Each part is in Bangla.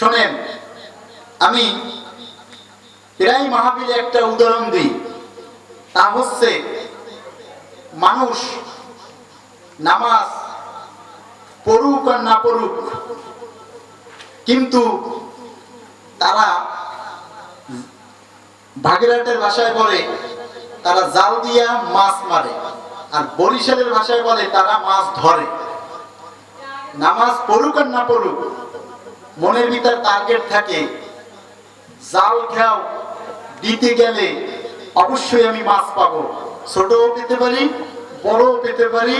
শোনেন, আমি প্রায় মাহাবীর একটা উদাহরণ দিই। তা হচ্ছে, মানুষ নামাজ পড়ুক আর না পড়ুক, কিন্তু তারা ভাগেরহাটের ভাষায় বলে, তারা জাল দিয়া মাছ মারে, আর বরিশালের ভাষায় বলে, তারা মাছ ধরে। নামাজ পড়ুক আর না পড়ুক মনের ভিতর টার্গেট থাকে, জাল খেয়াও দিতে গেলে অবশ্যই আমি মাছ পাবো। ছোটও পেতে পারি, বড়ও পেতে পারি,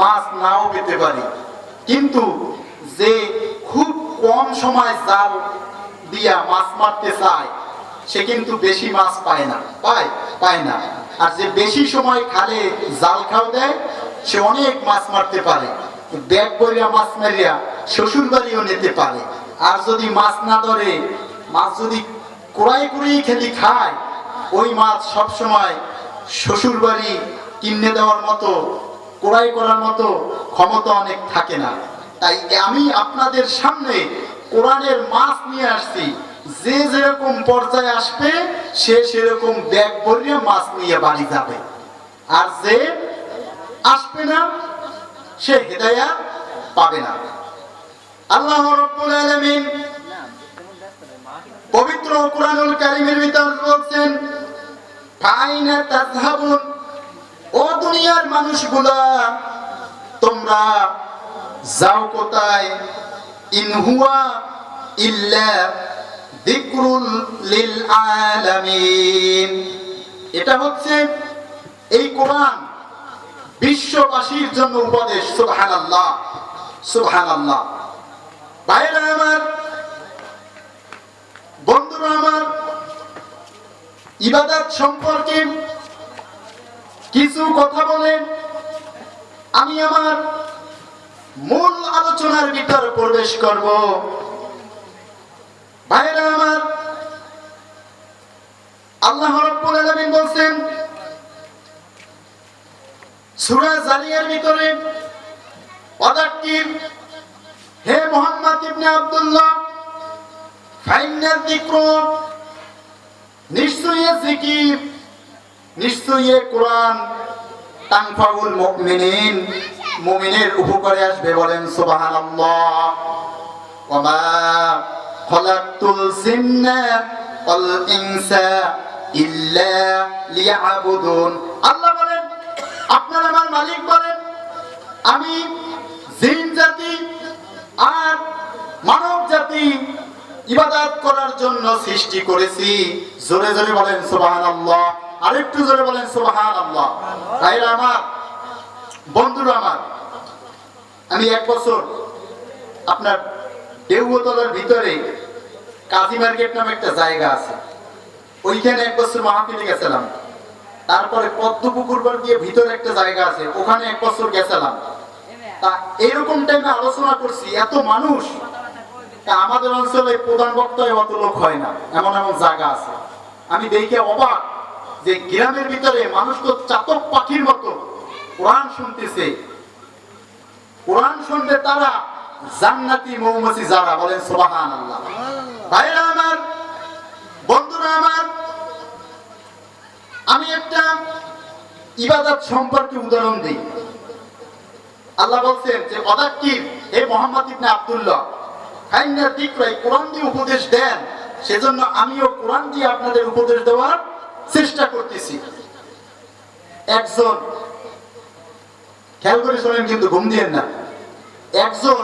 মাছ নাও পেতে পারি। কিন্তু যে খুব কম সময় জাল দিয়া মাছ মারতে চায়, সে কিন্তু বেশি মাছ পায় না, পায় পায় না। আর যে বেশি সময় খালে জাল খাও দেয়, সে অনেক মাছ মারতে পারে। ব্যাগ বইয়া মাছ মারিয়া শ্বশুর বাড়িও নিতে পারে। আর যদি মাছ না ধরে, মাছ যদি কোড়াই কুড়িয়ে খেলি খায়, ওই মাছ সব সময় শ্বশুর বাড়ি কিনে দেওয়ার মতো, কোড়াই করার মতো ক্ষমতা অনেক থাকে না। তাই আমি আপনাদের সামনে কোরআনের মাছ নিয়ে আসছি। যে যেরকম পর্যায়ে আসবে, সে সেরকম ব্যাগ ভরিয়ে মাছ নিয়ে বাড়ি যাবে। আর যে আসবে না, সে হেদায়া পাবে না। আল্লাহ রব্বুল আলামিন পবিত্র কোরআনুল কারীমের ভিতর বলছেন, ফাইনা তাযহাবুন, ও দুনিয়ার মানুষগুলা, তোমরা যাও কোথায়? ইন হুয়া ইল্লা যিকরুল লিল আলামিন। এটা হচ্ছে এই কোরআন বিশ্ববাসীর জন্য উপদেশ, সুবহানাল্লাহ সুবহানাল্লাহ। ভাইরা আমার, বন্ধুরা আমার, ইবাদত সম্পর্কে কিছু কথা বলেন। আমি আমার মূল আলোচনার ভিতরে প্রবেশ করব। ভাইরা আমার, আল্লাহ রাব্বুল আলামিন বলছেন, সূরা জারিয়ার ভিতরে হে মোহাম্মদ ইবনে আব্দুল্লাহ। ফাইন্না যিকর নিশ্চয়ই জিকির, নিশ্চয়ই কোরআন। তানফাউল মুমিনিন, মুমিনের উপকারে আসবে বলেন সুবহানাল্লাহ। ওয়া খলাকতুল জিন্না ওয়াল ইনসা ইল্লা লিয়াবুদুন। আল্লাহ বলেন, আপনার আমার মালিক বলেন, আমি জিন জাতি মানব জাতি ইবাদত করার জন্য সৃষ্টি করেছি। জোরে জোরে বলেন সুবহানাল্লাহ। আরেকটু জোরে বলেন সুবহানাল্লাহ। ভাইরা আমার, বন্ধুরা আমার, আমি এক বছর আপনার দেউতলার ভিতরে কাজী মার্কেট নামে একটা জায়গা আছে। ওইখানে এক বছর মাহফিলে গেছিলাম। তারপরে পদ্মপুকুর বার দিয়ে ভিতরে একটা জায়গা আছে, ওখানে এক বছর গেছিলাম। তা এরকম টাইমে আলোচনা করছি, এত মানুষ আমাদের অঞ্চলে প্রধান বক্তায় অত লোক হয় না, এমন এমন জায়গা আছে। আমি দেখে অবাক যে গ্রামের ভিতরে মানুষ তো চাতক পাখির মতো। কোরআন শুনতেছে। কোরআন শুনতে তারা জান্নাতি মৌমাছি যারা বলেন সুবাহান আল্লাহ ভাইরা আমার, বন্ধুরা আমার, আমি একটা ইবাদত সম্পর্কে উদাহরণ দিই। আল্লাহ বলছেন যে, অদাক্কির, হে মোহাম্মদ ইবনে আব্দুল্লাহ ফাইন্না দিকরাই কোরআন দিয়ে উপদেশ দেন। সেজন্য আমিও কোরআন দিয়ে আপনাদের উপদেশ দেওয়ার চেষ্টা করতেছি। একজন খেয়াল করে শোনেন কিন্তু ঘুম দিয়েন না। একজন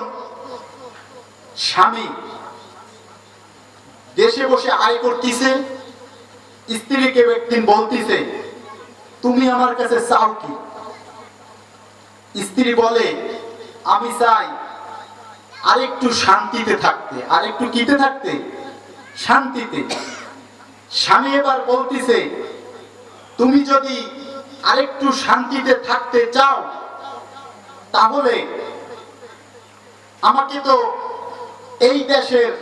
স্বামী দেশে বসে আয় করতেছে, স্ত্রীকে একদিন বলতেছে, তুমি আমার কাছে চাও কি? স্ত্রী বলে, আমি চাই আরেকটু শান্তিতে থাকতে, আরেকটু কিতে থাকতে? শান্তিতে। স্বামী এবার বলতেছে, তুমি যদি আরেকটু শান্তিতে থাকতে চাও, তাহলে আমাকে তো এই দেশের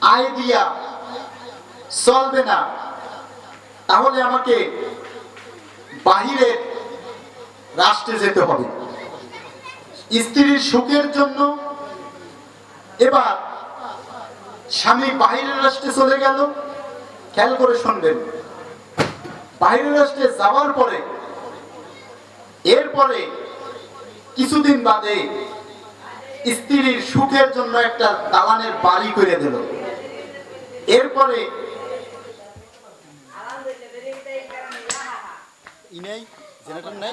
আয় দিয়া চলবে না। তাহলে আমাকে বাহিরের রাষ্ট্রে যেতে হবে। স্ত্রীর সুখের জন্য এবার স্বামী বাহিরের রাষ্ট্রে চলে গেল। খেয়াল করে শুনবেন। বাহিরের রাষ্ট্রে যাওয়ার পরে এরপরে কিছুদিন বাদে স্ত্রীর সুখের জন্য একটা দালানের বাড়ি করে দিল। এরপরে ইনাই জেনারেটর নাই।